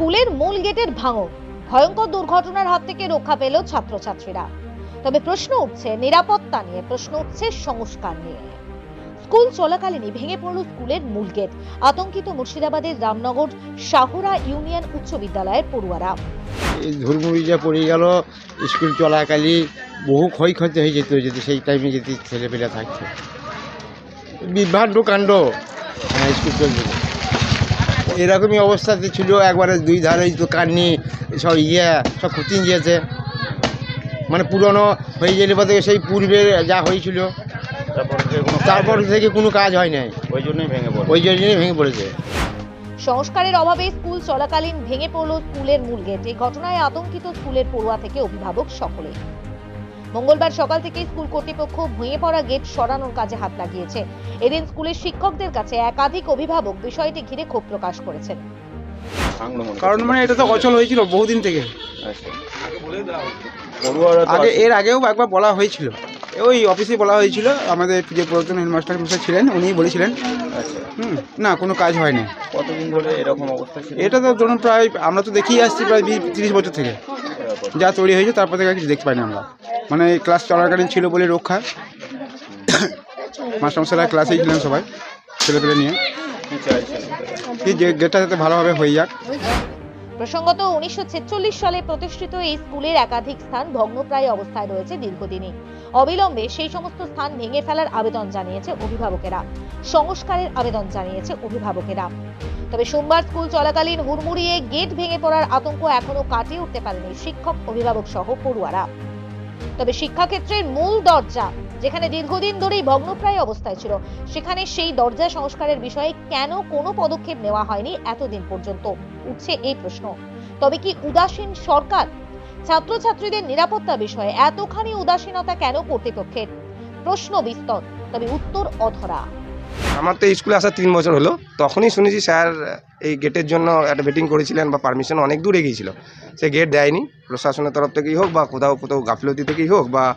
স্কুলের মূল গেটের ভাঙন। ভয়ঙ্কর দুর্ঘটনার হাত থেকে রক্ষা পেল ছাত্রছাত্রীরা। তবে প্রশ্ন উঠছে, নিরাপত্তা নিয়ে প্রশ্ন উঠছে সংস্কার নিয়ে। স্কুল চলাকালীনই ভেঙে পড়ল স্কুলের মূল গেট। আতঙ্কিত মুর্শিদাবাদের রামনগর শাহুরা ইউনিয়ন উচ্চ বিদ্যালয়ের পড়ুয়ারা। এই ধুলমুড়ি যা পড়ে গেল, স্কুল চলাকালী বহু ক্ষয়ক্ষতি হয়ে যেত যদি সেই টাইমে যদি ছেলেপেলে থাকতো। বিভ্রান্ত কাণ্ড। হ্যাঁ স্কুল চলবে। না। এরকমই অবস্থাতে ছিল একবারে দুই ধারে দোকান নিয়ে সব ইয়ে সব ক্ষতি গিয়েছে মানে পুরনো হয়ে গেলে পরে সেই পূর্বের যা হয়েছিল তারপর থেকে কোনো তারপর থেকে কোনো কাজ হয় নাই। ওই জন্যই ভেঙে পড়ে ওই জন্যই ভেঙে পড়েছে। সংস্কারের অভাবে স্কুল চলাকালীন ভেঙে পড়ল স্কুলের মূল গেট। এই ঘটনায় আতঙ্কিত স্কুলের পড়ুয়া থেকে অভিভাবক সকলে মঙ্গলবার সকাল থেকে স্কুল কর্তৃপক্ষ ভেঙে পড়া গেট সরানোর কাজে হাত লাগিয়েছে। এদিন স্কুলের শিক্ষকদের কাছে একাধিক অভিভাবক বিষয়টি ঘিরে ক্ষোভ প্রকাশ করেছেন। কারণ মানে এটা তো অচল হয়েছিল বহুদিন থেকে। আগে এর আগেও একবার বলা হয়েছিল। ওই অফিসে বলা হয়েছিল আমাদের যে পুরাতন হেডমাস্টার মশাই ছিলেন উনিই বলেছিলেন হুম না কোনো কাজ হয়নি। কতদিন ধরে এরকম অবস্থা এটা তো ধরুন প্রায় আমরা তো দেখিয়ে আসছি প্রায় বিশ তিরিশ বছর থেকে। যা তৈরি হয়েছে, তারপর থেকে কিছু দেখতে পাইনি আমরা। মানে ক্লাস চলাকালীন ছিল বলে রক্ষা। মাস্টারমশাইরা ক্লাসেই ছিলেন সবাই, ছেলেপেলে নিয়ে। যে গেটটা যাতে ভালোভাবে হয়ে যাক। প্রসঙ্গত, উনিশশো ছেচল্লিশ সালে প্রতিষ্ঠিত এই স্কুলের একাধিক স্থান ভগ্নপ্রায় অবস্থায় রয়েছে দীর্ঘদিনই। অবিলম্বে সেই সমস্ত স্থান ভেঙে ফেলার আবেদন জানিয়েছে অভিভাবকেরা। সংস্কারের আবেদন জানিয়েছে অভিভাবকেরা। তবে সোমবার স্কুল চলাকালীন হুড়মুড়িয়ে গেট ভেঙে পড়ার আতঙ্ক এখনও কাটিয়ে উঠতে পারেনি শিক্ষক অভিভাবক সহ পড়ুয়ারা। তবে শিক্ষাক্ষেত্রের মূল দরজা, যেখানে দীর্ঘদিন ধরেই ভগ্নপ্রায় অবস্থায় ছিল, সেখানে সেই দরজা সংস্কারের বিষয়ে কেন কোনো পদক্ষেপ নেওয়া হয়নি এতদিন পর্যন্ত? উঠছে এই প্রশ্ন। তবে কি উদাসীন সরকার? ছাত্রছাত্রীদের নিরাপত্তা বিষয়ে এতখানি উদাসীনতা কেন কর্তৃপক্ষের? প্রশ্ন বিস্তর, তবে উত্তর অধরা। আমার তো স্কুলে আসা তিন বছর হলো। তখনই শুনেছি স্যার এই গেটের জন্য একটা মিটিং করেছিলেন বা পারমিশন অনেক দূর এগিয়েছিল। সে গেট দেয়নি। প্রশাসনের তরফ থেকেই হোক বা কোথাও কোথাও গাফিলতি থেকেই হোক বা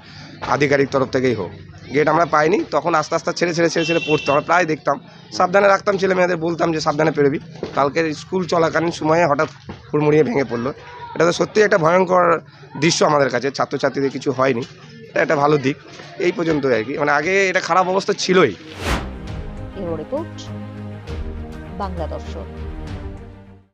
আধিকারিক তরফ থেকেই হোক। গেট আমরা পাইনি। তখন আস্তে আস্তে ছেড়ে ছেড়ে ছেড়ে ছেড়ে পড়তো। আমরা প্রায় দেখতাম। সাবধানে রাখতাম ছেলে মেয়েদের, বলতাম যে সাবধানে পেরোবি। কালকে স্কুল চলাকালীন সময়ে হঠাৎ হুড়মুড়িয়ে ভেঙে পড়ল। এটা তো সত্যিই একটা ভয়ঙ্কর দৃশ্য আমাদের কাছে। ছাত্রছাত্রীদের কিছু হয়নি। এটা একটা ভালো দিক। এই পর্যন্তই আর কি। মানে আগে এটা খারাপ অবস্থা ছিলই। ব্যুরো রিপোর্ট বাংলা দর্শন।